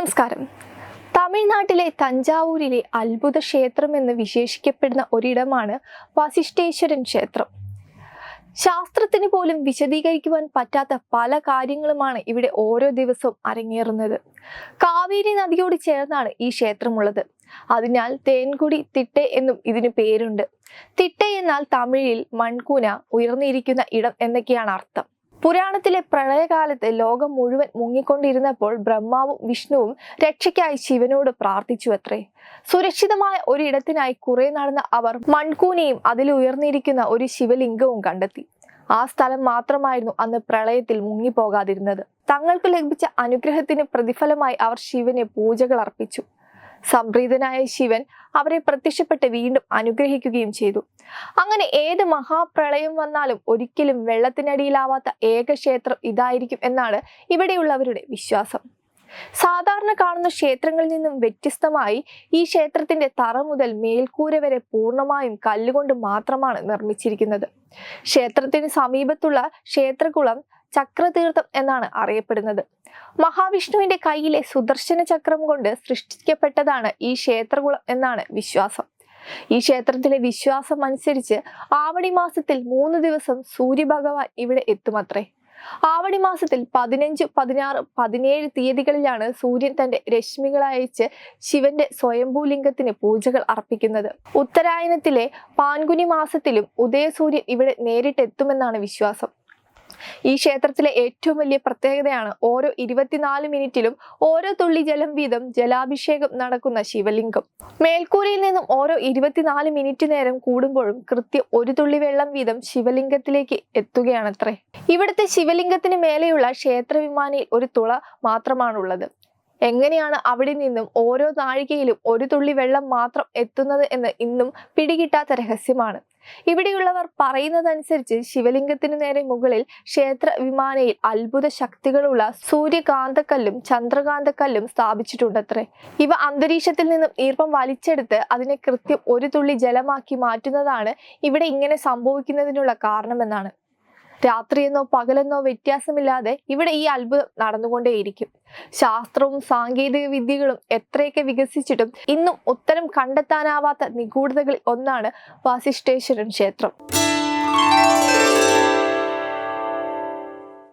നമസ്കാരം. തമിഴ്നാട്ടിലെ തഞ്ചാവൂരിലെ അത്ഭുത ക്ഷേത്രം എന്ന് വിശേഷിക്കപ്പെടുന്ന ഒരിടമാണ് വസിഷ്ഠേശ്വരൻ ക്ഷേത്രം. ശാസ്ത്രത്തിന് പോലും വിശദീകരിക്കുവാൻ പറ്റാത്ത പല കാര്യങ്ങളുമാണ് ഇവിടെ ഓരോ ദിവസവും അരങ്ങേറുന്നത്. കാവേരി നദിയോട് ചേർന്നാണ് ഈ ക്ഷേത്രമുള്ളത്. അതിനാൽ തേൻകുടി തിട്ടെ എന്നും ഇതിന് പേരുണ്ട്. തിട്ടെ എന്നാൽ തമിഴിൽ മൺകൂന ഉയർന്നിരിക്കുന്ന ഇടം എന്നൊക്കെയാണ് അർത്ഥം. പുരാണത്തിലെ പ്രളയകാലത്ത് ലോകം മുഴുവൻ മുങ്ങിക്കൊണ്ടിരുന്നപ്പോൾ ബ്രഹ്മാവും വിഷ്ണുവും രക്ഷയ്ക്കായി ശിവനോട് പ്രാർത്ഥിച്ചു അത്രേ സുരക്ഷിതമായ ഒരിടത്തിനായി കുറെ നടന്ന അവർ മൺകൂനയും അതിൽ ഉയർന്നിരിക്കുന്ന ഒരു ശിവലിംഗവും കണ്ടെത്തി. ആ സ്ഥലം മാത്രമായിരുന്നു അന്ന് പ്രളയത്തിൽ മുങ്ങിപ്പോകാതിരുന്നത്. തങ്ങൾക്ക് ലഭിച്ച അനുഗ്രഹത്തിന് പ്രതിഫലമായി അവർ ശിവനെ പൂജകൾ അർപ്പിച്ചു. സംപ്രീതനായ ശിവൻ അവരെ പ്രത്യക്ഷപ്പെട്ട് വീണ്ടും അനുഗ്രഹിക്കുകയും ചെയ്തു. അങ്ങനെ ഏത് മഹാപ്രളയം വന്നാലും ഒരിക്കലും വെള്ളത്തിനടിയിലാവാത്ത ഏക ക്ഷേത്രം ഇതായിരിക്കും എന്നാണ് ഇവിടെയുള്ളവരുടെ വിശ്വാസം. സാധാരണ കാണുന്ന ക്ഷേത്രങ്ങളിൽ നിന്നും വ്യത്യസ്തമായി ഈ ക്ഷേത്രത്തിന്റെ തറ മുതൽ മേൽക്കൂര വരെ പൂർണമായും കല്ലുകൊണ്ട് മാത്രമാണ് നിർമ്മിച്ചിരിക്കുന്നത്. ക്ഷേത്രത്തിന് സമീപത്തുള്ള ക്ഷേത്രകുളം ചക്രതീർത്ഥം എന്നാണ് അറിയപ്പെടുന്നത്. മഹാവിഷ്ണുവിന്റെ കയ്യിലെ സുദർശന ചക്രം കൊണ്ട് സൃഷ്ടിക്കപ്പെട്ടതാണ് ഈ ക്ഷേത്രകുളം എന്നാണ് വിശ്വാസം. ഈ ക്ഷേത്രത്തിലെ വിശ്വാസം അനുസരിച്ച് ആവണി മാസത്തിൽ മൂന്ന് ദിവസം സൂര്യഭഗവാൻ ഇവിടെ എത്തുമത്രേ. ആവണി മാസത്തിൽ പതിനഞ്ച് പതിനാറ് പതിനേഴ് തീയതികളിലാണ് സൂര്യൻ തന്റെ രശ്മികൾ അയച്ച് ശിവന്റെ സ്വയംഭൂലിംഗത്തിന് പൂജകൾ അർപ്പിക്കുന്നത്. ഉത്തരായനത്തിലെ പാൻകുനി മാസത്തിലും ഉദയസൂര്യൻ ഇവിടെ നേരിട്ടെത്തുമെന്നാണ് വിശ്വാസം. ഈ ക്ഷേത്രത്തിലെ ഏറ്റവും വലിയ പ്രത്യേകതയാണ് ഓരോ ഇരുപത്തിനാല് മിനിറ്റിലും ഓരോ തുള്ളി ജലം വീതം ജലാഭിഷേകം നടക്കുന്ന ശിവലിംഗം. മേൽക്കൂരയിൽ നിന്നും ഓരോ ഇരുപത്തിനാല് മിനിറ്റ് നേരം കൂടുമ്പോഴും കൃത്യം ഒരു തുള്ളി വെള്ളം വീതം ശിവലിംഗത്തിലേക്ക് എത്തുകയാണത്രേ. ഇവിടുത്തെ ശിവലിംഗത്തിന് മേലെയുള്ള ക്ഷേത്ര വിമാനയിൽ ഒരു തുള മാത്രമാണുള്ളത്. എങ്ങനെയാണ് അവിടെ നിന്നും ഓരോ നാഴികയിലും ഒരു തുള്ളി വെള്ളം മാത്രം എത്തുന്നത് എന്ന് ഇന്നും പിടികിട്ടാത്ത രഹസ്യമാണ്. ഇവിടെയുള്ളവർ പറയുന്നതനുസരിച്ച് ശിവലിംഗത്തിന് നേരെ മുകളിൽ ക്ഷേത്ര വിമാനയിൽ അത്ഭുത ശക്തികളുള്ള സൂര്യകാന്തക്കല്ലും ചന്ദ്രകാന്തക്കല്ലും സ്ഥാപിച്ചിട്ടുണ്ടത്രേ. ഇവ അന്തരീക്ഷത്തിൽ നിന്നും ഈർപ്പം വലിച്ചെടുത്ത് അതിനെ കൃത്യം ഒരു തുള്ളി ജലമാക്കി മാറ്റുന്നതാണ് ഇവിടെ ഇങ്ങനെ സംഭവിക്കുന്നതിനുള്ള കാരണമെന്നാണ്. രാത്രിയെന്നോ പകലെന്നോ വ്യത്യാസമില്ലാതെ ഇവിടെ ഈ അത്ഭുതം നടന്നുകൊണ്ടേയിരിക്കും. ശാസ്ത്രവും സാങ്കേതിക വിദ്യകളും എത്രയൊക്കെ വികസിച്ചിട്ടും ഇന്നും ഉത്തരം കണ്ടെത്താനാവാത്ത നിഗൂഢതകളിൽ ഒന്നാണ് വാസിഷ്ഠേശ്വരൻ ക്ഷേത്രം.